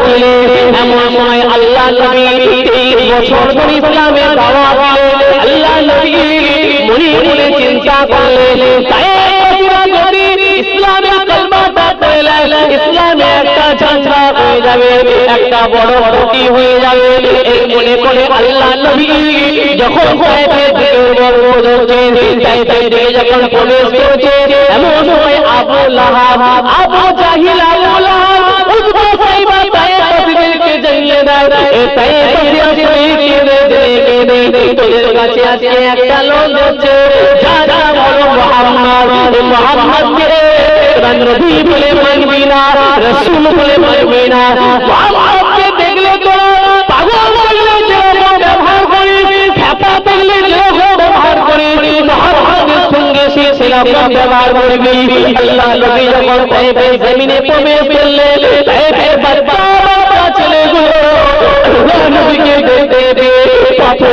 করেছিলেন একটা বড় ক্ষতি হয়ে যাবে। এই মনে করে আল্লাহ নবী যখন যখন প্রবেশ করেছে, এমন সময় আবু লাহাব, আবু জাহিল জানিয়ে দেয় এ তাই তসবিরকে দেখে দে তোদের কাছে আজকে একটা লোক যাচ্ছে যা যা বলো মোহাম্মদ মোহাম্মদকে নবী বলে মানবি না রাসূল বলে মানবি না মোহাম্মদকে দেখলে পাগল ব্যবহার করিস দেখলে যেরকম ব্যবহার করিস সঙ্গে ব্যবহার করবি জমিনে প্রবেশ বাচ্চা বাচ্চা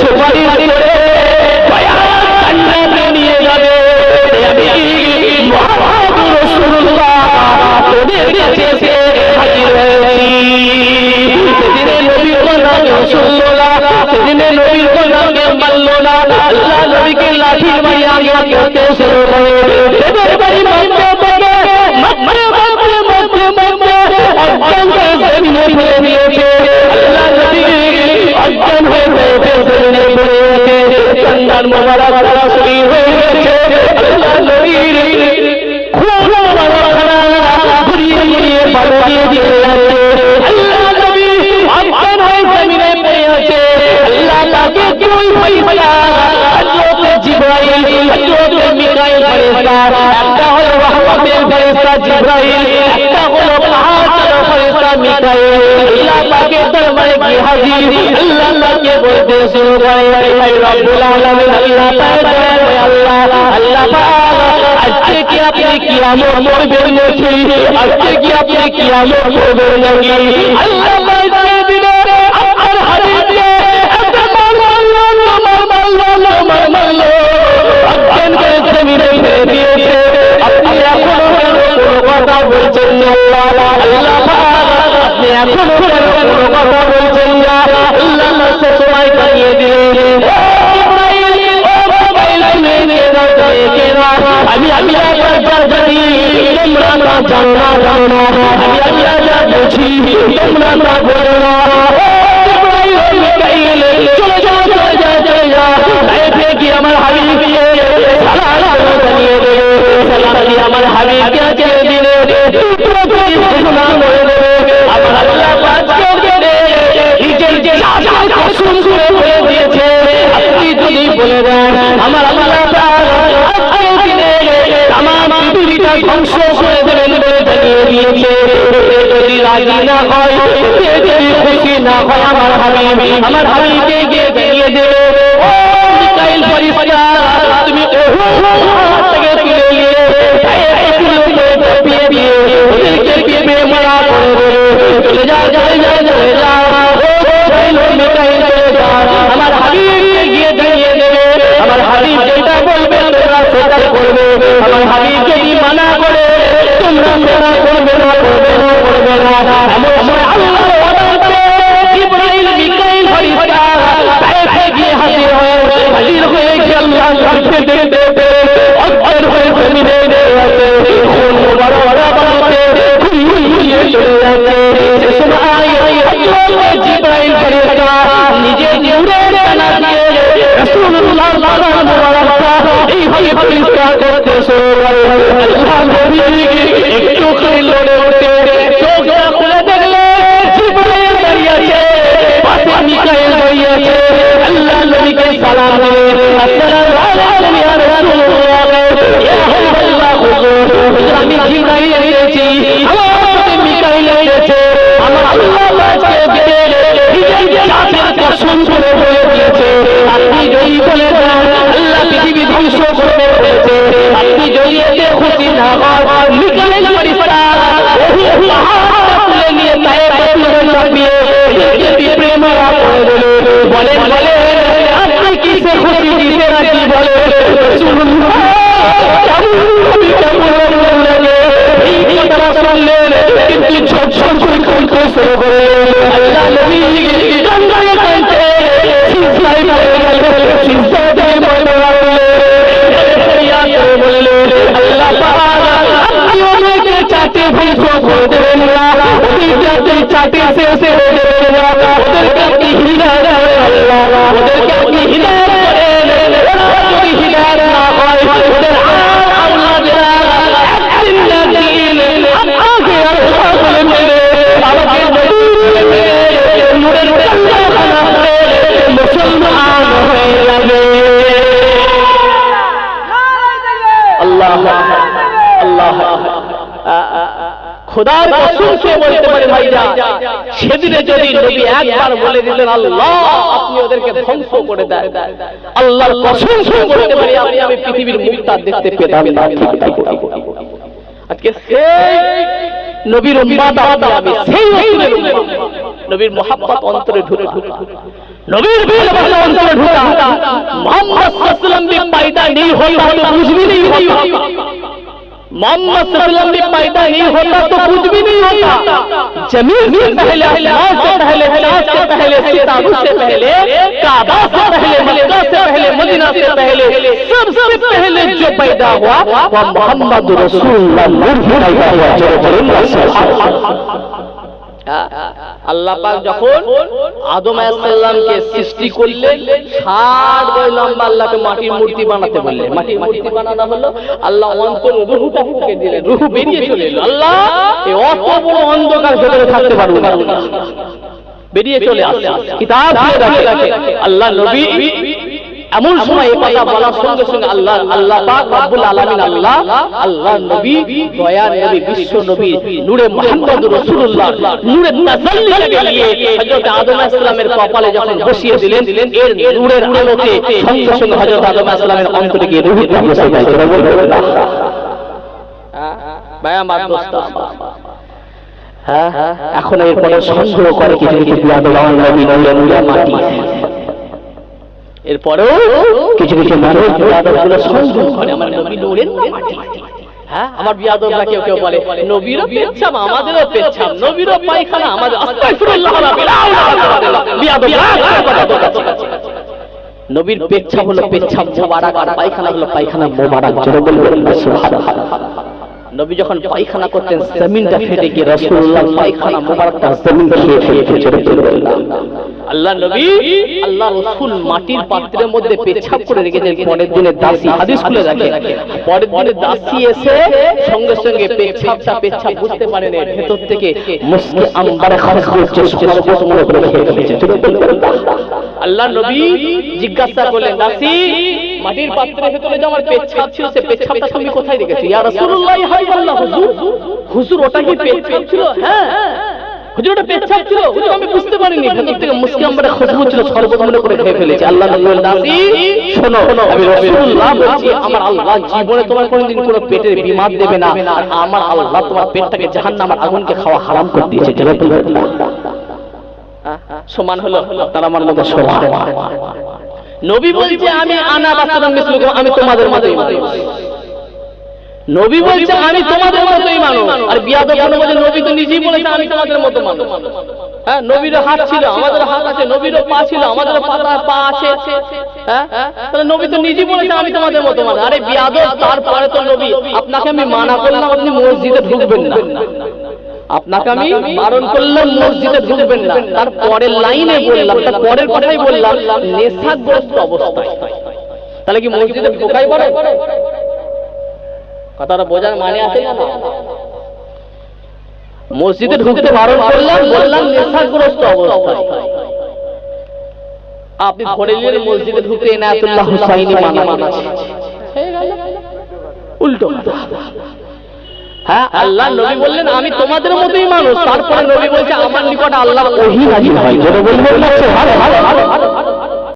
সুপারিশ করে নিয়ে যাবে তোদের কাছে হাজির হয়েছি সেদিনে নবীর নামে রাসূলুল্লাহ সেদিনে নবীর নামে মানল না আল্লাহ নবীকে লাঠি মারি আগে করতে শুরু করে মারতে মারতে মারতে মারতে মারতে হয়ে হয়েছে জমিনে পড়ে গেছে চন্দান মোবারক সরাসরি হয়ে গেছে আল্লাহ নবীর খুব বড় খানা ঘুরিয়ে ঘুরিয়ে বাড়িয়ে দিয়ে যাচ্ছে আল্লাহ নবী অজ্ঞান হয়ে জমিনে পড়ে আছে আল্লাহ তাকে দুই পয়সা হযরত জিবরাইল হযরত মিকাইল ফেরেশতা একটা হলো রহমতের ফেরেশতা জিবরাইল একটা হলো পাহাড়ের ফেরেশতা মিকাইল আল্লাহ তাকে দরবারে কি হাজির আল্লাহ তাকে বলতে শুরু করে রব্বুল আলামিন আল্লাহ আপনি আপনার জানো জানো আমি আমি যা আমার আমার আমার আল্লাহ আমার আল্লাহ পৃথিবীটা ধ্বংস করে দেবেন বলে জানিয়ে দিয়েছে। যদি রাজি না হয় যদি খুশি না হয়, আমার হাবিব আমার হাবিবকে গিয়ে জানিয়ে দেবে, ও মিকাইল ফরিস্তা তুমি থেকে তুলে নিয়ে দিয়ে ওদেরকে পেপে মারা করে চলে যাও আপনি চাটে শেষ করে দেবেন খোদার কসমকে বলতে পারে ভাইরা সেদিনে যদি নবী একবার বলে দিলেন আল্লাহ আপনি ওদেরকে ধ্বংস করে দেন আল্লাহর কসম বলতে পারি আপনি আমি পৃথিবীর মুক্তা দেখতে পেতাম না আজকে সেই নবীর উম্মত আপনি আমি সেই নবীর নবীর মহাব্বত অন্তরে ঢুকে ঢুকে নবীর ভালোবাসা অন্তরে ঢুকা মোহাম্মদ সাল্লাল্লাহু আলাইহি ওয়াসাল্লাম কি পায়দা নেই হই তো বুঝবি নেই হই मोहम्मद सल्लम भी पैदा नहीं होता तो कुछ भी नहीं होता। ज़मीन से पहले से पहले से पहले से पहले, काबा से पहले, मक्का से पहले, मदीना से पहले, सबसे पहले जो पैदा हुआ, वह मोहम्मद रसूल पैदा हुआ আল্লাহ পাক যখন আদম আলাইহিসসালামকে সৃষ্টি করলেন, ষাট বই লম্বা আল্লাহকে মাটির মূর্তি বানাতে বললেন। মাটির মূর্তি বানানো হলো, আল্লাহ অন্তর রুহুটা ফুঁকে দিলেন, রুহু বেরিয়ে চলে এলো। আল্লাহ, এই অত বড় অন্ধকার ভেতরে থাকতে পারব না। বেরিয়ে চলে আসে কিতাব খুলে রাখে। আল্লাহ নবী এমন সময় এই কথা বলার সঙ্গে সঙ্গে আল্লাহ আল্লাহ পাক রব্বুল আলামিন আল্লাহ আল্লাহ নবী, দয়ার নবী, বিশ্ব নবী, নূরে মুহাম্মদ রাসূলুল্লাহ, নূরে তাসাল্লিকে নিয়ে হযরত আদম কপালে যখন বসিয়ে দিলেন, এর নূরের আলোতে সঙ্গে সঙ্গে হযরত আদম অন্তরে গিয়ে যায়। ভাই আমার দোস্ত। হ্যাঁ এখন এরপরে সন্দেহ করে কিছু কিছু আমার নবী নূরে মাটি। এরপরেও কিছু কিছু মানুষ বিয়াদবগুলো সন্দেহ করে। আমার নবী নূরের না মাটি হ্যাঁ? আমার বিয়াদবরা কেউ কেউ বলে নবীরও পেচ্ছাম আমাদেরও পেচ্ছাম নবীরও পায়খানা আমাদের আস্তাগফিরুল্লাহ নবীর পেচ্ছাপ হলো পেচ্ছাপ মোবারক আর পায়খানা হলো পায়খানা মোবারক। জোরে বলবেন সুবহানাল্লাহ। নবী যখন পায়খানা করতেন জমিনটা ফেটে গিয়ে রাসূলুল্লাহ পায়খানা মোবারকটা জমিন খেয়ে জোরে বলবেন আল্লাহ নবী আল্লাহ রসুল মাটির পাত্রের মধ্যে পেছাব করে রেখেছেন পরের দিনে দাসী হাদিস খুলে রাখে পরের দিনে দাসী এসে সঙ্গে সঙ্গে পেছাবটা পেছাব বুঝতে পারে না ভেতর থেকে মুসকে আম্বারে খাস করছে সর্বত করে খেয়ে ফেলেছে আল্লাহ নবী জিজ্ঞাসা করলেন, দাসী, মাটির পাত্রের ভেতরে যে আমার পেছাব ছিল, সে পেছাবটা তুমি কোথায় রেখেছো? ইয়া রাসূলুল্লাহ হাবিবাল্লাহ হুজুর হুজুর, ওটা কি পেছাব ছিল? হ্যাঁ হুজুর, ওটা পেচ্ছাপ ছিল। হুজুর, আমি বুঝতে পারিনি, ভেতর থেকে খুশবু ছিল মনে করে খেয়ে আল্লাহ নবী দাসী, শোনো, আমি রাসূলুল্লাহ বলছি, আমার আল্লাহ জীবনে তোমার কোনোদিন কোনো পেটের বিমার দেবে না। আর আমার আল্লাহ তোমার পেটটাকে জাহান্নামের আগুনকে খাওয়া হারাম করে দিয়েছে। সমান হলো তার আমার মধ্যে সমান। নবী বলছে আমি আনা বাসারাম মিসলুকুম আমি তোমাদের মতোই মানুষ। নবী বলছে আমি তোমাদের মতোই মানুষ। আর বিয়াদব কোনো বলে নবী তো নিজেই বলেছে আমি তোমাদের মতো মানুষ। হ্যাঁ নবীরও হাত ছিল আমাদের হাত আছে নবীরও পা ছিল আমাদের পা আছে। হ্যাঁ তাহলে নবী তো নিজেই বলেছে আমি তোমাদের মতো মানুষ। আরে বিয়াদব তারপরে তো নবী আপনাকে আমি মানা করলাম আপনি মসজিদে ঢুকবেন না। আপনাকে আমি বারণ করলাম মসজিদে ঢুকবেন না। তার পরের লাইনে বললাম তার পরের কথাই বললাম নেশাগ্রস্ত অবস্থায়। তাহলে কি মসজিদে ঢোকাই পারে কথাটা বোঝার মানে আছে না? মসজিদে ঢুকতে বারণ করলাম বললাম নেশাগ্রস্ত অবস্থায়। আপনি ধরে নিলেন মসজিদে ঢুকতে এনায়াতুল্লাহ হুসাইনি মানা মানা উল্টো আল্লাহ নবী বললেন আমি তোমাদের মতোই মানুষ তারপরে নবী বলছে আমার নিকট আল্লাহ